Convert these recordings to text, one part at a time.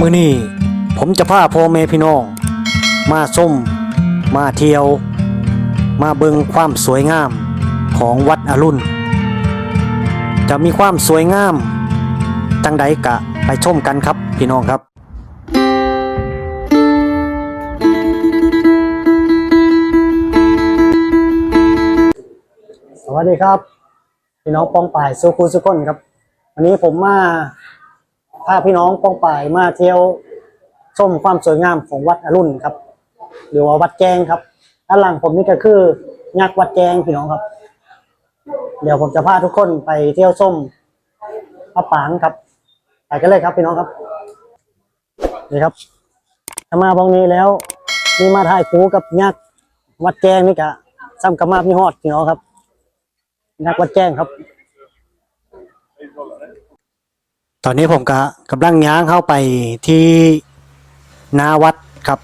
มื่อนี้ผมจะพาพ่อแม่พี่น้อง มาส้ม มาเที่ยว มาเบิงความสวยงามของวัดอรุณ จะมีความสวยงามจังใดกะไปชมกันครับพี่น้องครับสวัสดีครับ พี่น้องปองป่ายสุขุสุขนครับ วันนี้ผมมา พาพี่น้องปองป่ายมาเที่ยวชมความสวยงามของวัดอรุณครับ หรือว่าวัดแจงครับด้านหลังผมนี่ก็คือยักษ์วัดแจงพี่น้องครับ เดี๋ยวผมจะพาทุกคนไปเที่ยวชมพระปางครับไปกันเลยครับพี่น้องครับนี่ครับถ้ามาบองนี้แล้วนี่มาถ่ายคูกับยักษ์วัดแจงนี่กะซ้ำกับมาพี่ฮอดพี่น้องครับนักวัดแจ้งครับ ตอนนี้ผมก็กำลังย้างเข้าไปที่นาวัดครับ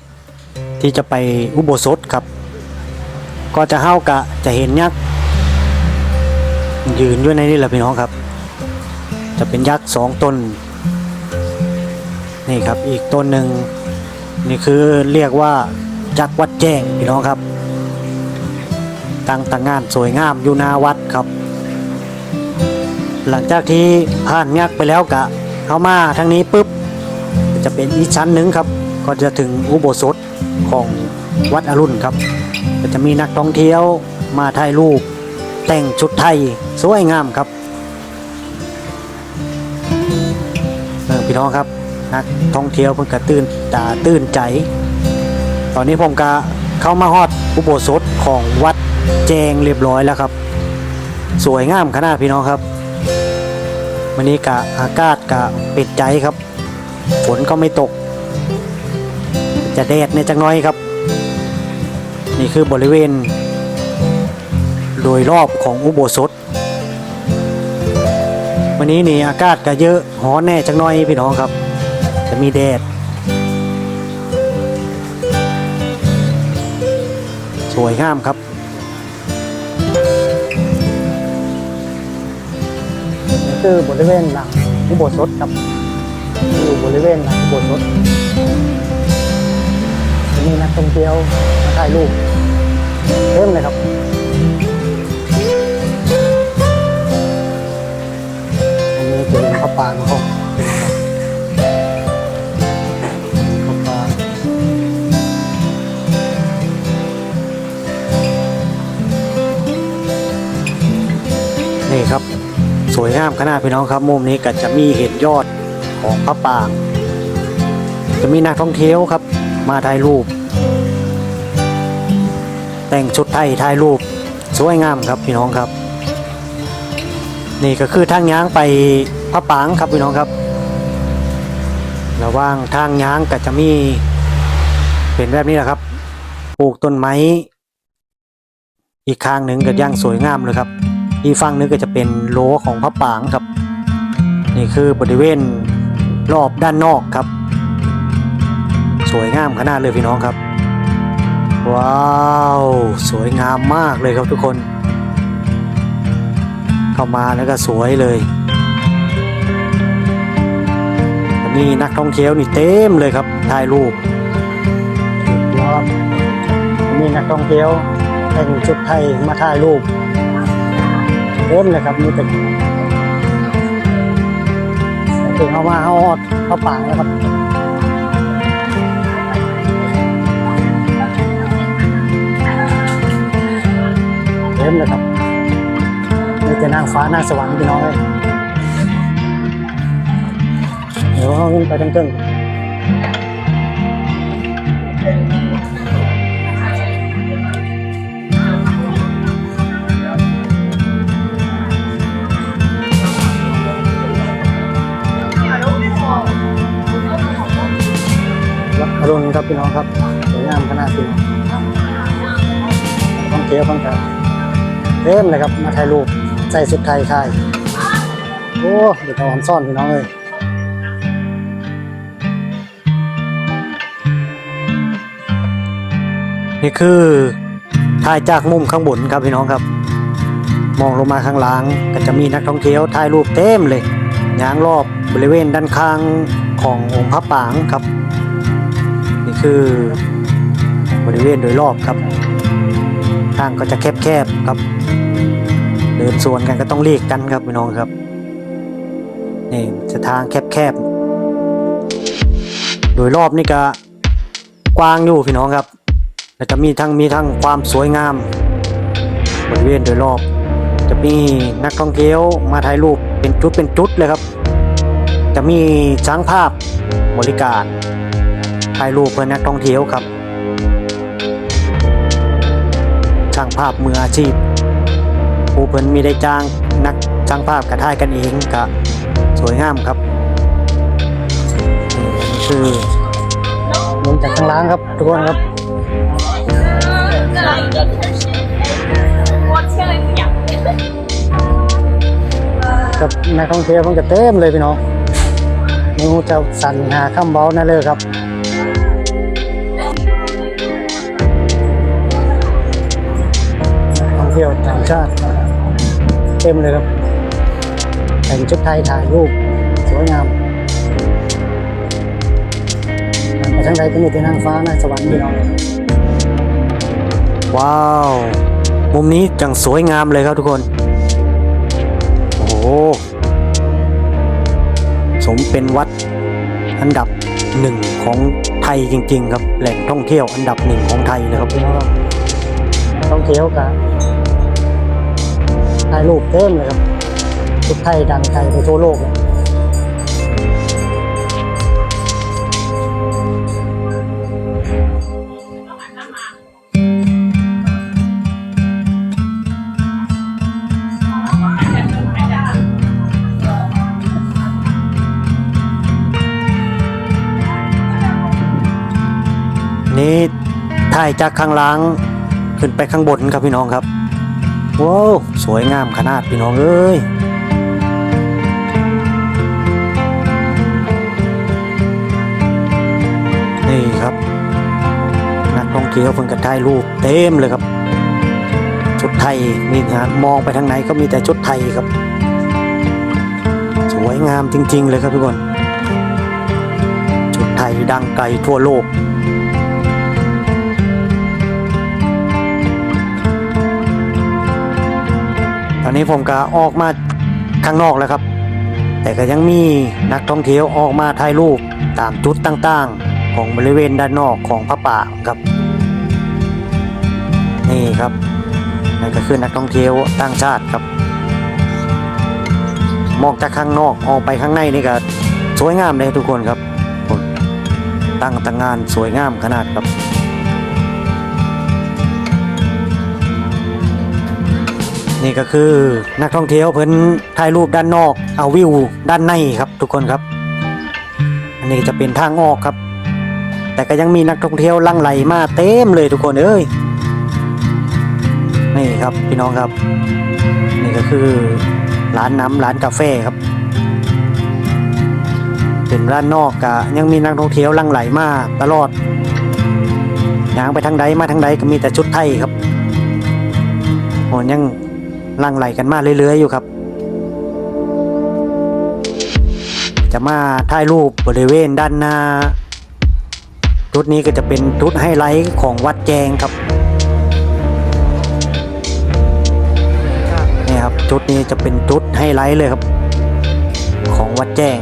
ที่จะไปอุโบสถครับ ก็จะเข้ากะจะเห็นยักษ์ยืนอยู่ในนี่แหละพี่น้องครับ จะเป็นยักษ์สองตนนี่ครับอีกต้นหนึ่งนี่คือเรียกว่ายักษ์วัดแจ้งพี่น้องครับ ตั้งตางานสวยงามอยู่หนาวัดครับ หลังจากที่ผ่านยักษ์ไปแล้วกะเข้ามาทางนี้ปุ๊บ จะเป็นอีกชั้นหนึ่งครับ ก็จะถึงอุโบสถของวัดอรุณครับ ก็จะมีนักท่องเที่ยวมาถ่ายรูป แต่งชุดไทยสวยงามครับเออพี่น้องครับนักท่องเที่ยวเพิ่งกระตื่นตาตื่นใจ ตอนนี้ผมก็เข้ามาฮอดอุโบสถของวัดแจงเรียบร้อยแล้วครับ สวยงามขนาดพี่น้องครับ วันนี้กะอากาศกะปิดใจครับ ฝนก็ไม่ตก จะแดดในจังน้อยครับ นี่คือบริเวณ โดยรอบของอุโบสถ วันนี้นี่อากาศก็เยอะหอนแน่จังน้อยพี่น้องครับ จะมีแดดสวยงามครับ คือบริเวณหลังอุโบสถครับอยู่บริเวณหลังอุโบสถจะมีนักท่องเที่ยวมาถ่ายรูปเต็มเลยครับอันนี้เป็นพระปางนะครับพระปรางนี่ครับ สวยงามขนาดพี่น้องครับมุมนี้ก็จะมีเห็นยอดของพระปราง จะมีนักท่องเที่ยวครับ มาถ่ายรูป แต่งชุดไทยถ่ายรูป สวยงามครับพี่น้องครับ นี่ก็คือทางย้างไปพระปรางครับพี่น้องครับระว่างทางย้างก็จะมีเป็นแบบนี้แหละครับ ปลูกต้นไม้อีกข้างหนึ่งก็ย่างสวยงามเลยครับ อีกฝั่งนึงก็จะเป็นโลของพระปางครับ นี่คือบริเวณรอบด้านนอกครับ สวยงามขนาดเลยพี่น้องครับ ว้าว สวยงามมากเลยครับทุกคน เข้ามาแล้วก็สวยเลยมีนักท่องเที่ยวนี่เต็มเลยครับถ่ายรูปรับมีนักท่องเที่ยวแต่งชุดไทยมาถ่ายรูป เต็มเลยครับมีแต่ถึงเข้ามาเขาฮอดเข้าป่าแล้วครับเต็มเลยครับมีแต่นางฟ้านางสวรรค์พี่น้องเลยเดี๋ยวเขาขึ้นไปทั้งตึ้ วัดอรุณครับพี่น้องครับสวยงามขนาดพี่น้องท่องเที่ยวท่องเที่ยวเต็มเลยครับ มาถ่ายรูปใส่สุดไทยค่ายโอ้เดี๋ยวตะวันซ่อนพี่น้องเลยนี่คือถ่ายจากมุมข้างบนครับพี่น้องครับ มองลงมาข้างล่างก็จะมีนักท่องเที่ยวถ่ายรูปเต็มเลยยางรอบบริเวณด้านข้างขององค์พระปางครับ คือบริเวณโดยรอบครับ ทางก็จะแคบๆครับ เดินสวนกันก็ต้องเรียกกันครับพี่น้องครับ นี่จะทางแคบๆ โดยรอบนี่ก็กว้างอยู่พี่น้องครับ แล้วก็มีทั้งมีทั้งความสวยงาม บริเวณโดยรอบ จะมีนักท่องเที่ยวมาถ่ายรูปเป็นจุดเป็นจุดเลยครับ จะมีช้างภาพบริการ ถ่ายรูปเพื่อนักท่องเที่ยวครับ ช่างภาพมืออาชีพ ผู้เพิ่นมีได้จ้างนักช่างภาพกระถ่ายกันเองกะสวยงามครับคือลงจากข้างล่างครับทุกคนครับกับนักท่องเที่ยวเพิ่งจะเต็มเลยพี่น้องนิวจะสั่นหาข้ามบอลนั่นเลยครับ ชาติ เต็มเลยครับ แต่งชุดไทยถ่ายรูปสวยงามไปทางใดก็มีแต่นางฟ้านะสวรรค์พี่น้องว้าว มุมนี้จังสวยงามเลยครับทุกคน โอ้โห สมเป็นวัดอันดับหนึ่งของไทยจริง ๆ ครับ แหล่งท่องเที่ยวอันดับหนึ่งของไทยเลยครับพี่น้องครับท่องเที่ยวกัน ถ่ายรูปเต็มเลยครับชุดไทยดังไทยไปทั่วโลกเลยนี่ถ่ายจากข้างล่างขึ้นไปข้างบนครับพี่น้องครับ ว้าวสวยงามขนาดพี่น้องเอ้ยนี่ครับ นักท่องเที่ยวเพิ่งกระถ่ายรูปเต็มเลยครับ ชุดไทยมีงานมองไปทางไหนก็มีแต่ชุดไทยครับ สวยงามจริง ๆ เลยครับทุกคน ชุดไทยดังไกลทั่วโลก อนนี้ผมก็ออกมาข้างนอกแล้วครับ แต่ก็ยังมีนักท่องเที่ยวออกมาถ่ายรูปตามจุดต่างๆ ของบริเวณด้านนอกของพระป่าครับ นี่ครับนั่นก็คือนักท่องเที่ยวต่างชาติครับ มองจากข้างนอกออกไปข้างในนี่ก็สวยงามเลยทุกคนครับตั้งตางานสวยงามขนาดครับ นี่ก็คือนักท่องเที่ยวเพิ่นถ่ายรูปด้านนอกเอาวิวด้านในครับทุกคนครับ อันนี้จะเป็นทางออกครับ แต่ก็ยังมีนักท่องเที่ยวลังไหลมาเต็มเลยทุกคนเอ้ยนี่ครับพี่น้องครับ นี่ก็คือร้านน้ำร้านกาแฟครับ เป็นร้านนอกกะยังมีนักท่องเที่ยวลังไหลมาตลอดยางไปทางใดมาทางใดก็มีแต่ชุดไทยครับโหยัง ลังไหลกันมาเรื่อยๆอยู่ครับ จะมาถ่ายรูปบริเวณด้านหน้าจุดนี้ก็จะเป็นจุดไฮไลท์ของวัดแจงครับนี่ครับจุดนี้จะเป็นจุดไฮไลท์เลยครับ ของวัดแจง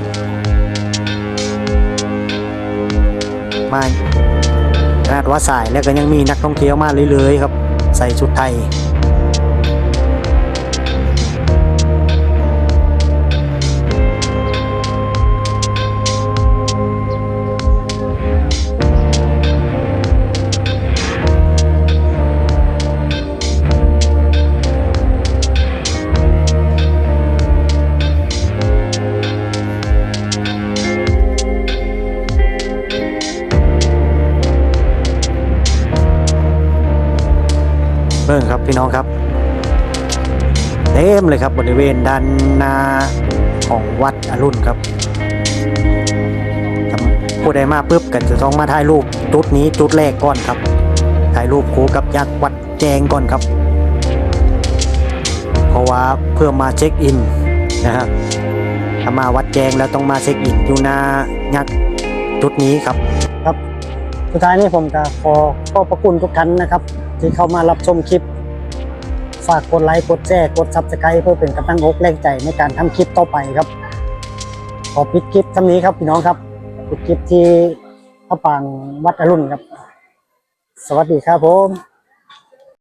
มาขนาดว่าสายแล้วก็ยังมีนักท่องเที่ยวมาเรื่อยๆครับ ใส่ชุดไทย บิ่งครับพี่น้องครับเต็มเลยครับบริเวณด้านหน้าของวัดอรุณครับผู้ใดมาปุ๊บก็จะต้องมาถ่ายรูปจุดนี้จุดแรกก่อนครับถ่ายรูปคู่กับยักษ์วัดแจงก่อนครับ เพราะว่าเพื่อมาเช็คอินนะฮะถ้ามาวัดแจงแล้วต้องมาเช็คอินอยู่หน้ายักษ์จุดนี้ครับครับ สุดท้ายนี้ผมก็ขอขอบพระคุณทุกท่านนะครับ ที่เข้ามารับชมคลิป ฝากกดไลค์กดแชร์กดซับสไครต์เพื่อเป็นกำลังอกแรงใจในการทำคลิปต่อไปครับ ขอปิดคลิปท่านี้ครับพี่น้องครับปิดคลิปที่พระปรางวัดอรุณครับ สวัสดีครับผม